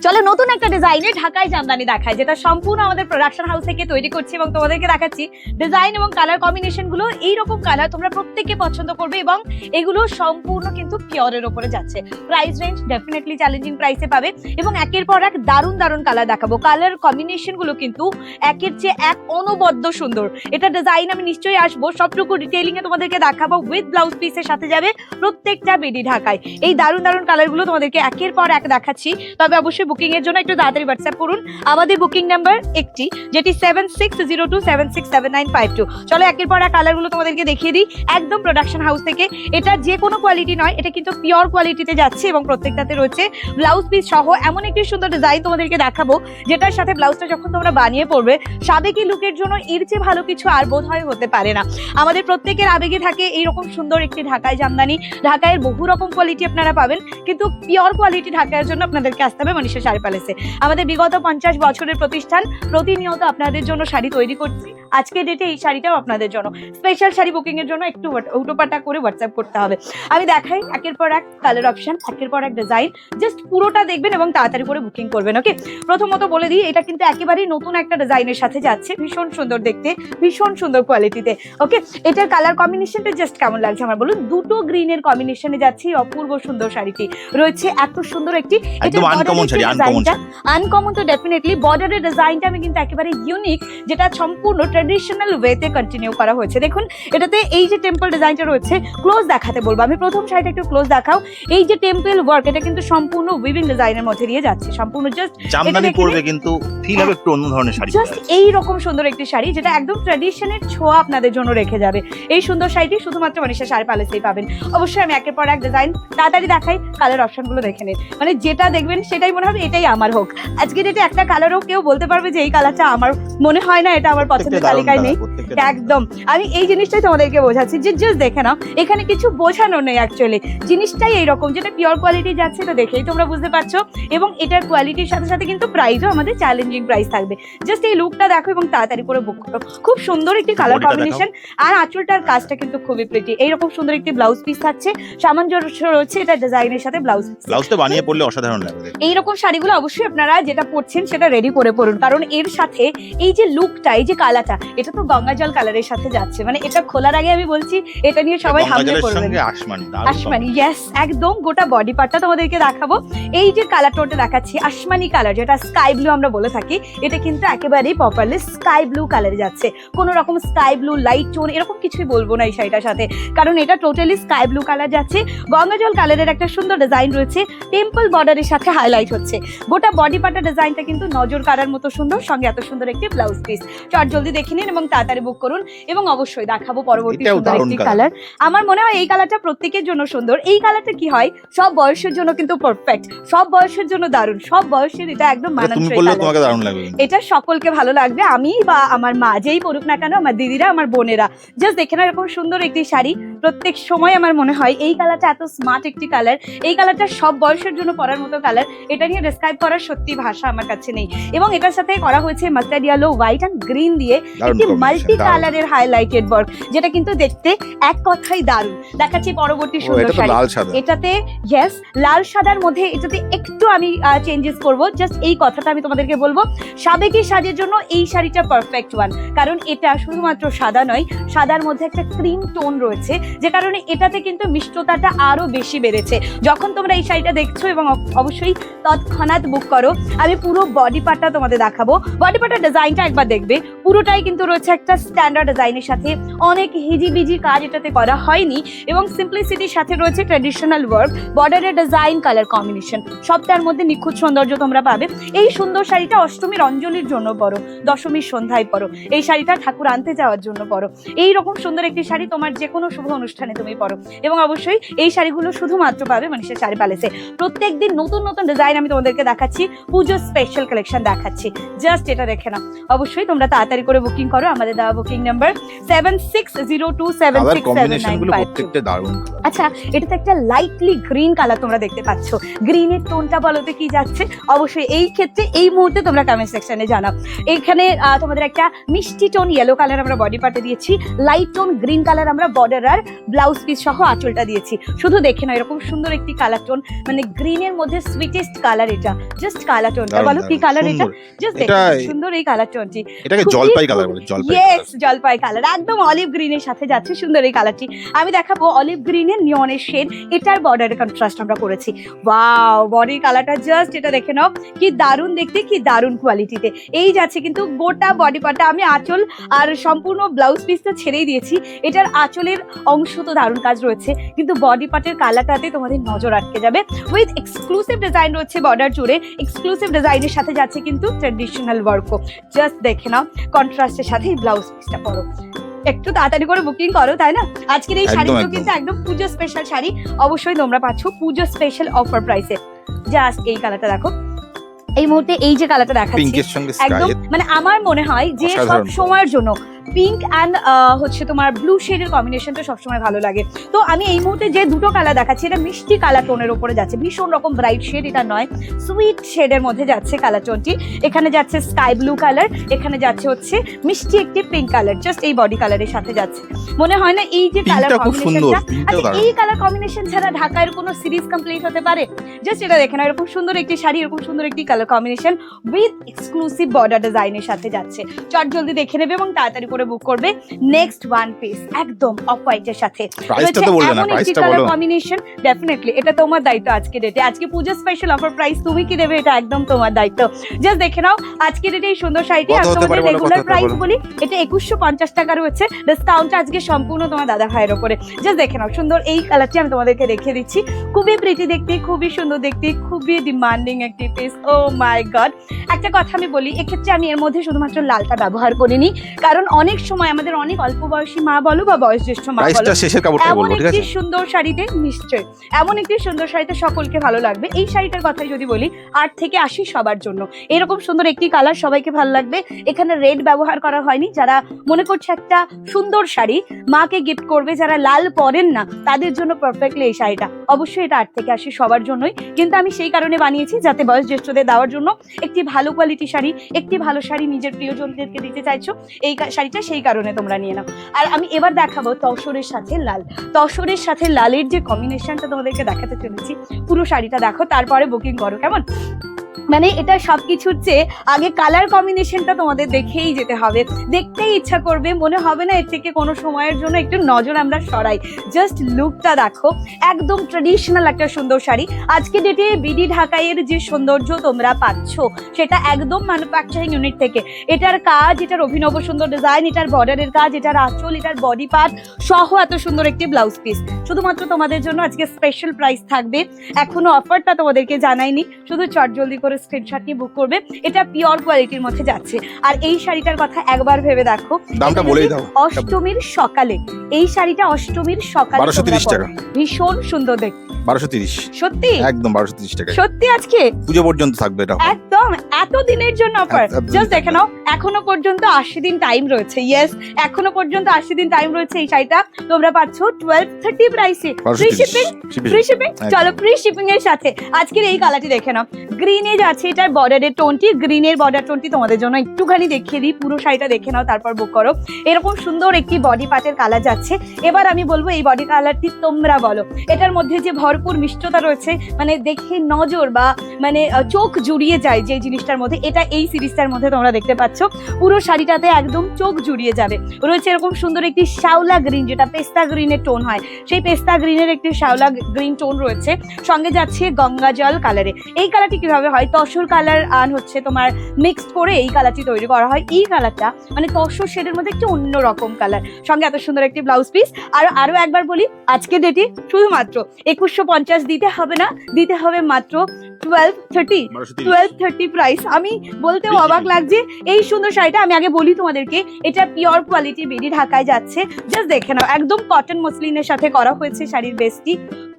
চলো, নতুন একটা ডিজাইনে ঢাকায় জামদানি দেখায়, যেটা সম্পূর্ণ আমাদের প্রোডাকশন হাউস থেকে তৈরি করছি এবং তোমাদেরকে দেখাচ্ছি। ডিজাইন এবং কালার কম্বিনেশনগুলো এইরকম কালার তোমরা প্রত্যেকে পছন্দ করবে এবং এগুলো সম্পূর্ণ কিন্তু পিওরের উপরে যাচ্ছে। প্রাইস রেঞ্জ ডেফিনেটলি চ্যালেঞ্জিং প্রাইসে পাবে এবং একের পর এক দারুণ দারুণ কালার দেখাবো। কালার কম্বিনেশনগুলো কিন্তু একের চেয়ে এক অনবদ্য সুন্দর। এটা ডিজাইন আমি নিশ্চয়ই আসব, সবটুকু ডিটেইলিং এ তোমাদেরকে দেখাবো। উইথ ব্লাউজ পিসের সাথে যাবে প্রত্যেকটা বেডি ঢাকায়। এই দারুণ দারুণ কালারগুলো তোমাদেরকে একের পর এক দেখাচ্ছি। তবে অবশ্যই বুকিং এর জন্য একটু তাড়াতাড়ি হোয়াটসঅ্যাপ করুন। আমাদের বুকিং নাম্বার একটি, যেটি seven six zero two seven six seven nine five two চলো একের পর এক কালারগুলো তোমাদেরকে দেখিয়ে দিই। একদম প্রোডাকশন হাউস থেকে। এটা যে কোনো কোয়ালিটি নয়, এটা কিন্তু পিওর কোয়ালিটিতে যাচ্ছে এবং প্রত্যেকটাতে রয়েছে ব্লাউজ পিস সহ এমন একটি সুন্দর ডিজাইন তোমাদেরকে দেখাবো, যেটার সাথে ব্লাউজটা যখন তোমরা বানিয়ে পড়বে সাবেকি লুকের জন্য এর চেয়ে ভালো কিছু আর বোধ হয় হতে পারে না। আমাদের প্রত্যেকের আবেগে থাকে এইরকম সুন্দর একটি ঢাকায় জামদানি। ঢাকায় বহু রকম কোয়ালিটি আপনারা পাবেন, কিন্তু পিওর কোয়ালিটি ঢাকার জন্য আপনাদেরকে আসতে হবে মনীষা শাড়ি প্যালেসে আমাদের বিগত পঞ্চাশ বছরের প্রতিষ্ঠান প্রতিনিয়ত আপনাদের জন্য শাড়ি তৈরি করছি। আজকে ডেটে এই শাড়িটাও আপনাদের জন্য। স্পেশাল শাড়ি বুকিং এর জন্য একটু উটোপাটা করে হোয়াটসঅ্যাপ করতে হবে। আমি দেখাই একের পর এক কালার অপশন একের পর এক ডিজাইন জাস্ট পুরোটা দেখবেন এবং তাড়াতাড়ি করে বুকিং করবেন ওকে প্রথমত বলে দিই এটা কিন্তু একেবারেই নতুন একটা ডিজাইনের সাথে যাচ্ছে। ভীষণ সুন্দর দেখতে ভীষণ সুন্দর কোয়ালিটিতে ওকে এটার কালার কম্বিনেশনটা জাস্ট কেমন লাগছে আমার বলুন? দুটো গ্রিনের কম্বিনেশনে যাচ্ছে অপূর্ব সুন্দর শাড়িটি। রয়েছে এত সুন্দর একটি একদম আনকমন আনকমন আনকমন তো ডেফিনেটলি বর্ডারের ডিজাইনটা আমি কিন্তু একেবারে ইউনিক যেটা সম্পূর্ণ ট্রেডিশনাল ওয়েতে কন্টিনিউ করা হয়েছে। দেখুন এটাতে এই যে টেম্পল ডিজাইনটা রয়েছে ক্লোজ দেখাতে বলব। আমি প্রথম শাড়িটা একটু ক্লোজ দেখাও। এই যে টেম্পল ওয়ার্ক এটা কিন্তু সম্পূর্ণ উইভিং ডিজাইনের মধ্যে দিয়ে যাচ্ছে। সম্পূর্ণ জাস্ট জামদানি পরবে কিন্তু ফিল হবে একটু অন্য ধরনের শাড়ি জাস্ট এই রকম সুন্দর একটি শাড়ি যেটা একদম ট্র্যাডিশনের ছোঁয়া আপনাদের জন্য রেখে যাবে। এই সুন্দর শাড়িটি শুধুমাত্র মনীষা শাড়ি প্যালেসেই পাবেন। অবশ্যই আমি একের পর এক ডিজাইন তাড়াতাড়ি দেখাই কালার অপশনগুলো দেখে নিন মানে যেটা দেখবেন সেটাই মনে হবে এটাই আমার হোক। আজকে ডেটে একটা কালারও কেউ বলতে পারবে যে এই কালারটা আমার মনে হয় না এটা আমার পছন্দের তালিকায় নেই। একদম। আমি এই জিনিসটাই তোমাদেরকে বোঝাচ্ছি যে জাস্ট দেখে নাও এখানে কিছু বোঝানো নেই অ্যাকচুয়ালি জিনিসটাই এইরকম যেটা পিওর কোয়ালিটি যাচ্ছে তো দেখেই তোমরা বুঝতে পারছ। এবং এটার কোয়ালিটির সাথে সাথে কিন্তু প্রাইসও আমাদের চ্যালেঞ্জিং প্রাইস থাকবে। জাস্ট এই লুকটা দেখো এবং তাড়াতাড়ি করে বুক করো। খুব সুন্দর একটি কালার কম্বিনেশন আর আঁচলটার কাজটা কিন্তু খুবই প্রিটি এইরকম সুন্দর একটি ব্লাউজ পিস থাকছে। সামঞ্জস্য রয়েছে এটা ডিজাইনের সাথে ব্লাউজ ব্লাউজটা বানিয়ে পরলে অসাধারণ লাগবে। এইরকম শাড়িগুলো অবশ্যই আপনারা যেটা পরছেন সেটা রেডি করে পরুন। কারণ এর সাথে এই যে লুকটা এই যে কালারটা এটা তো গঙ্গা জল কালারের সাথে যাচ্ছে। মানে এটা খোলার আগে আমি বলছি এটা নিয়ে সবাই হামলে করবেন আসমানি ইয়েস একদম গোটা বডি পার্টটা তোমাদেরকে দেখাবো। এই যে কালার টোনটা দেখাচ্ছি আসমানি কালার যেটা স্কাই ব্লু আমরা বলে থাকি এটা কিন্তু একেবারেই প্রপারলি স্কাই ব্লু কালারে যাচ্ছে। কোনো রকম স্কাই ব্লু লাইট টোন এরকম কিছুই বলব না এই শাড়িটার সাথে। কারণ এটা টোটালি স্কাই ব্লু কালার যাচ্ছে। গঙ্গাজল কালারের একটা সুন্দর ডিজাইন রয়েছে টেম্পল বর্ডারের সাথে হাইলাইট হচ্ছে। গোটা বডি পার্টের ডিজাইনটা কিন্তু নজর কাড়ার মতো সুন্দর সঙ্গে এত সুন্দর একটি ব্লাউজ পিস চট জলদি দেখে নিন এবং তাড়াতাড়ি বুক করুন এবং অবশ্যই দেখাবো পরবর্তী সুন্দর একটি কালার আমার মনে হয় এই কালারটা প্রত্যেকের জন্য সুন্দর। এই কালারটা কি হয়? সব বয়সের জন্য কিন্তু পারফেক্ট সব বয়সের জন্য দারুণ। সব বয়সের এটা একদম মানানসই কালার তোমাকে দারুণ লাগবে। এটা সকলকে ভালো লাগবে। আমি বা আমার মা যেই পড়ুক না কেন আমার দিদিরা আমার বোনেরা জাস্ট দেখে না এরকম সুন্দর একটি শাড়ি প্রত্যেক সময় আমার মনে হয় এই কালারটা এত স্মার্ট একটি কালার এই কালারটা সব বয়সের জন্য পরার মতো কালার এটা নিয়ে ডিসক্রাইব করার সত্যি ভাষা আমার কাছে নেই। এবং এটার সাথে করা হয়েছে mustard yellow white and green দিয়ে একটি মাল্টি কালারের হাইলাইটেড ওয়ার্ক যেটা কিন্তু দেখতে এক কথাই দারুণ। দেখাচ্ছি পরবর্তী সুন্দর শাড়ি। এটাতে ইয়েস লাল সাদার মধ্যে এটাতে একটু আমি চেঞ্জেস করব। জাস্ট এই কথাটা আমি তোমাদেরকে বলব। সাবেকি সাজের জন্য এই শাড়িটা পারফেক্ট ওয়ান কারণ এটা শুধুমাত্র সাদা নয় সাদার মধ্যে একটা ক্রিম টোন রয়েছে যে কারণে এটাতে কিন্তু মিষ্টতাটা আরও বেশি বেড়েছে। যখন তোমরা এই শাড়িটা দেখছ এবং অব- অবশ্যই তৎক্ষণাৎ বুক করো। আমি পুরো বডি পার্টটা তোমাদের দেখাবো। বডি পার্টের ডিজাইনটা একবার দেখবে। পুরোটাই কিন্তু রয়েছে একটা স্ট্যান্ডার্ড ডিজাইনের সাথে। অনেক হিজিবিজি কাজ এটাতে করা হয়নি এবং সিম্পলিসিটির সাথে রয়েছে ট্র্যাডিশনাল ওয়ার্ক বর্ডারের ডিজাইন কালার কম্বিনেশন সবটার মধ্যে নিখুঁত সৌন্দর্য তোমরা পাবে। এই সুন্দর শাড়িটা অষ্টমীর অঞ্জলির জন্য পরো, দশমীর সন্ধ্যায় পরো। এই শাড়িটা ঠাকুর আনতে যাওয়ার জন্য পরো। এই রকম সুন্দর একটি শাড়ি তোমার যে কোনো শুভ অনুষ্ঠানে তুমি পরো। এবং অবশ্যই এই শাড়িগুলো শুধুমাত্র পাবে মানুষের শাড়ি প্যালেসে প্রত্যেক দিন নতুন নতুন ডিজাইন আমি তোমাদেরকে দেখাচ্ছি পুজোর স্পেশাল কালেকশন দেখাচ্ছি। জাস্ট এটা দেখে না অবশ্যই তোমরা তাড়াতাড়ি করে বুকিং করো আমাদের দেওয়া booking number seven six zero two seven six seven nine five প্রত্যেকটা দারুণ colour। আচ্ছা এটা তো একটা লাইটলি গ্রিন কালার তোমরা দেখতে পাচ্ছ। গ্রিনের টোনটা বলতে কি যাচ্ছে? অবশ্যই এই ক্ষেত্রে এই মুহূর্তে তোমরা কমেন্ট সেকশনে জানাও। এখানে তোমাদের একটা মিষ্টি টোন ইয়েলো কালার আমরা বডি পার্টে দিয়েছি। লাইট টোন গ্রিন কালার আমরা বর্ডার আর ব্লাউজ পিস সহ আঁচলটা দিয়েছি। শুধু দেখে নাও এরকম সুন্দর একটি কালার টোন মানে গ্রিনের মধ্যে সুইটেস্ট কালার এটা। জাস্ট কালার টোনটা বলো কি কালার এটা? জাস্ট দেখে সুন্দর এই কালার টোনটি এটাকে জলপাই কালার বলে জলপাই ইয়েস জলপাই কালার একদম অলিভ গ্রিনের সাথে যাচ্ছে সুন্দর এই কালারটি আমি দেখাবো অলিভ গ্রিনের নিয়নের শেড এটার বর্ডারের কন্ট্রাস্ট আমরা করেছি। ওয়াও বডির কালারটা জাস্ট এটা দেখে নাও। কি দারুণ দেখতে কি দারুণ কোয়ালিটিতে এই যাচ্ছে কিন্তু গোটা বডি পার্টটা আমি আঁচল আর সম্পূর্ণ ব্লাউজ পিসটা ছেড়েই দিয়েছি। এটার আঁচলের অংশ তো দারুণ কাজ রয়েছে। কিন্তু বডি পার্টের কালারটাতে তোমাদের নজর আটকে যাবে। উইথ এক্সক্লুসিভ ডিজাইন রয়েছে বর্ডার জুড়ে এক্সক্লুসিভ ডিজাইনের সাথে যাচ্ছে কিন্তু ট্রেডিশনাল ওয়ার্কও জাস্ট দেখে নাও কন্ট্রাস্টের সাথে এই ব্লাউজ পিসটা পরো। একটু তাড়াতাড়ি করে বুকিং করো তাই না? আজকের এই শাড়িগুলো। কিন্তু একদম পুজো স্পেশাল শাড়ি। অবশ্যই তোমরা পাচ্ছ পুজো স্পেশাল অফার প্রাইসে জাস্ট এই কালারটা দেখো। এই মুহূর্তে এই যে কালারটা দেখাচ্ছি একদম মানে আমার মনে হয় যে সব সময়ের জন্য পিঙ্ক অ্যান্ড হচ্ছে তোমার ব্লু শেডের কম্বিনেশনটা সবসময় ভালো লাগে। তো আমি এই মুহূর্তে যে দুটো কালার দেখাচ্ছি এটা মিষ্টি কালার টোনের উপরে যাচ্ছে। ভীষণ রকম ব্রাইট শেড এটা নয় সুইট শেডের মধ্যে যাচ্ছে কালার টোনটি এখানে যাচ্ছে স্কাই ব্লু কালার এখানে যাচ্ছে হচ্ছে মিষ্টি একটি পিঙ্ক কালার জাস্ট এই বডি কালারের সাথে যাচ্ছে। মনে হয় না এই যে কালার কম্বিনেশনটা আচ্ছা এই কালার কম্বিনেশন ছাড়া ঢাকার কোনো সিরিজ কমপ্লিট হতে পারে? জাস্ট এটা দেখেন এরকম সুন্দর একটি শাড়ি এরকম সুন্দর একটি colour combination with exclusive border ডিজাইনের সাথে যাচ্ছে। চট জলদি দেখে নেবে এবং তাড়াতাড়ি করে বুক করবে নেক্সট ওয়ান পিস একদম অফ হোয়াইটের সাথে। প্রাইসটা তো বলবে না প্রাইসটা বলো। কম্বিনেশন ডেফিনেটলি এটা তোমার দায়িত্ব আজকে ডেটে আজকে পুজো স্পেশাল অফার প্রাইস তুমি কি দেবে এটা একদম তোমার দায়িত্ব। জাস্ট দেখে নাও আজকে ডেটে এই সুন্দর শাড়িটি আর তোমাদের রেগুলার প্রাইস বলি এটা একুশশো পঞ্চাশ টাকা রয়েছে ডিসকাউন্ট আজকে সম্পূর্ণ তোমার দাদা ভাইয়ের ওপরে। জাস্ট দেখে নাও সুন্দর এই কালারটি আমি তোমাদেরকে রেখে দিচ্ছি। খুবই প্রিটি দেখতে খুবই সুন্দর দেখতে খুবই ডিমান্ডিং একটি পিস ও মাই গড একটা কথা আমি বলি এক্ষেত্রে আমি এর মধ্যে শুধুমাত্র লালটা ব্যবহার করিনি কারণ অনেক সময় আমাদের অনেক অল্প বয়সী মা বলো বা বয়োজ্যেষ্ঠ মা বলো এমন একটি সুন্দর শাড়িতে নিশ্চয় এমন একটি সুন্দর শাড়িতে সকলকে ভালো লাগবে। এই শাড়িটার কথাই যদি বলি আট থেকে আশি সবার জন্য। এরকম সুন্দর একটি কালার সবাইকে ভালো লাগবে। এখানে রেড ব্যবহার করা হয়নি। যারা মনে করছে একটা সুন্দর শাড়ি মাকে গিফট করবে যারা লাল পরেন না তাদের জন্য পারফেক্টলি এই শাড়িটা। অবশ্যই এটা আট থেকে আশি সবার জন্যই। কিন্তু আমি সেই কারণে বানিয়েছি, যাতে বয়স জ্যেষ্ঠদের দেওয়ার জন্য একটি ভালো কোয়ালিটি শাড়ি, একটি ভালো শাড়ি নিজের প্রিয়জনদেরকে দিতে চাইছো, এই শাড়িটা সেই কারণে তোমরা নিয়ে নাও। আর আমি এবার দেখাবো তসরের সাথে লাল। তসরের সাথে লালের যে কম্বিনেশনটা তোমাদেরকে দেখাতে চলেছি, পুরো শাড়িটা দেখো, তারপরে বুকিং করো, কেমন? মানে এটা সবকিছুর চেয়ে আগে কালার কম্বিনেশনটা তোমাদের দেখেই যেতে হবে। দেখতেই ইচ্ছা করবে, মনে হবে না এর থেকে কোনো সময়ের জন্য একটু নজর আমরা সরাই। জাস্ট লুকটা দেখো, একদম ট্রেডিশনাল একটা সুন্দর শাড়ি। আজকে ডেটে বিডি ঢাকাইয়ের যে সৌন্দর্য তোমরা পাচ্ছ, সেটা একদম ম্যানুফ্যাকচারিং ইউনিট থেকে। এটার কাজ, এটার অভিনব সুন্দর ডিজাইন এটার বর্ডারের কাজ, এটার আঁচল, এটার বডি পার্ট সহ এত সুন্দর একটি ব্লাউজ পিস শুধুমাত্র তোমাদের জন্য আজকে স্পেশাল প্রাইস থাকবে। এখনও অফারটা তোমাদেরকে জানাইনি, শুধু চট জলদি করে স্ক্রিনশট নিয়ে বুক করবে এটা পিওর কোয়ালিটির মধ্যে যাচ্ছে। আর এই শাড়িটার কথা একবার ভেবে দেখো দামটা বলেই দাও। অষ্টমীর সকালে। এই শাড়িটা অষ্টমীর সকালে বারোশো তোমরা তিরিশ পরো। টাকা। ভীষণ সুন্দর দেখতে বারোশো তিরিশ। সত্যি? একদম বারোশো তিরিশ টাকা সত্যি আজকে? পুজো পর্যন্ত থাকবে এটা একদম এত দিনের জন্য অফার জাস্ট দেখে নাও এখনও পর্যন্ত আশি দিন টাইম রয়েছে। ইয়েস এখনও পর্যন্ত আশি দিন টাইম রয়েছে এই শাড়িটা। তোমরা পাচ্ছ টুয়েলভ থার্টি প্রাইসে বারোশো ফ্রি শিপিং ফ্রি শিপিং চলো ফ্রি শিপিং এর সাথে। আজকের এই কালারটি দেখে নাও। গ্রিনে যাচ্ছে এটার বর্ডারের টোনটি গ্রিনের বর্ডার টোনটি তোমাদের জন্য একটুখানি দেখিয়ে দিই। পুরো শাড়িটা দেখে নাও, তারপর বুক করো। এরকম সুন্দর একটি বডি পার্টের কালার যাচ্ছে। এবার আমি বলব, এই বডি কালারটি তোমরা বলো। এটার মধ্যে যে ভরপুর মিষ্টতা রয়েছে মানে দেখে নজর বা মানে চোখ জুড়িয়ে যায় যে জিনিসটার মধ্যে। এটা এই সিরিজটার মধ্যে তোমরা দেখতে পাচ্ছ। পুরো শাড়িটাতে একদম চোখ জুড়িয়ে যাবে। রয়েছে এরকম সুন্দর একটি শ্যাওলা গ্রিন যেটা পেস্তা গ্রিনের টোন হয়। সেই পেস্তা গ্রিনের একটি শ্যাওলা গ্রিন টোন রয়েছে। সঙ্গে যাচ্ছে গঙ্গা জল কালারে এই কালারটি কীভাবে হয়? তসর কালার আর হচ্ছে তোমার মিক্সড করে এই কালারটি তৈরি করা হয়। এই কালারটা মানে তসর শেডের মধ্যে একটু অন্যরকম কালার সঙ্গে এত সুন্দর একটি ব্লাউজ পিস আর আরও একবার বলি আজকে ডেটে শুধুমাত্র একুশশো পঞ্চাশ দিতে হবে না দিতে হবে মাত্র twelve thirty twelve thirty price আমি বলতেও অবাক লাগছে এই সুন্দর শাড়িটা আমি আগে বলি তোমাদেরকে এটা পিওর কোয়ালিটি বেডি ঢাকায় যাচ্ছে। জাস্ট দেখে নাও একদম কটন মসলিনের সাথে করা হয়েছে শাড়ির বেসটি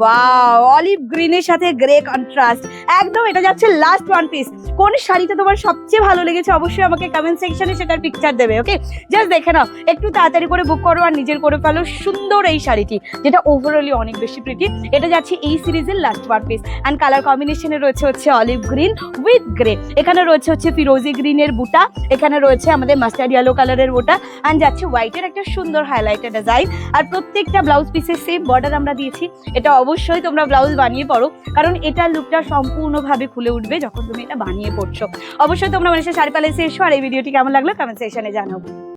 ওয়াও অলিভ গ্রিনের সাথে গ্রে কন্ট্রাস্ট একদম, এটা যাচ্ছে লাস্ট ওয়ান পিস কোন শাড়িটা তোমার সবচেয়ে ভালো লেগেছে অবশ্যই আমাকে কমেন্ট সেকশনে সেটার পিকচার দেবে ওকে জাস্ট দেখে নাও, একটু তাড়াতাড়ি করে বুক করো আর নিজের করে ফেলো সুন্দর এই শাড়িটি, যেটা ওভারঅলি অনেক বেশি প্রিটি এটা যাচ্ছে এই সিরিজের last one piece and colour কম্বিনেশনে রয়েছে হচ্ছে অলিভ গ্রিন উইথ গ্রে এখানে রয়েছে হচ্ছে ফিরোজি গ্রিনের বুটা, এখানে রয়েছে আমাদের মাস্টার্ড ইয়েলো কালারের বুটা অ্যান্ড যাচ্ছে হোয়াইটের একটা সুন্দর হাইলাইটের ডিজাইন আর প্রত্যেকটা ব্লাউজ পিসের সেম বর্ডার আমরা দিয়েছি। এটা অবশ্যই তোমরা ব্লাউজ বানিয়ে পড়ো কারণ এটা লুকটা সম্পূর্ণভাবে খুলে উঠবে যখন তুমি এটা বানিয়ে পড়ছো অবশ্যই তোমরা মানুষের শাড়ি প্যালেসে এসো, আর এই ভিডিওটি কেমন লাগল কমেন্ট সেকশনে জানাব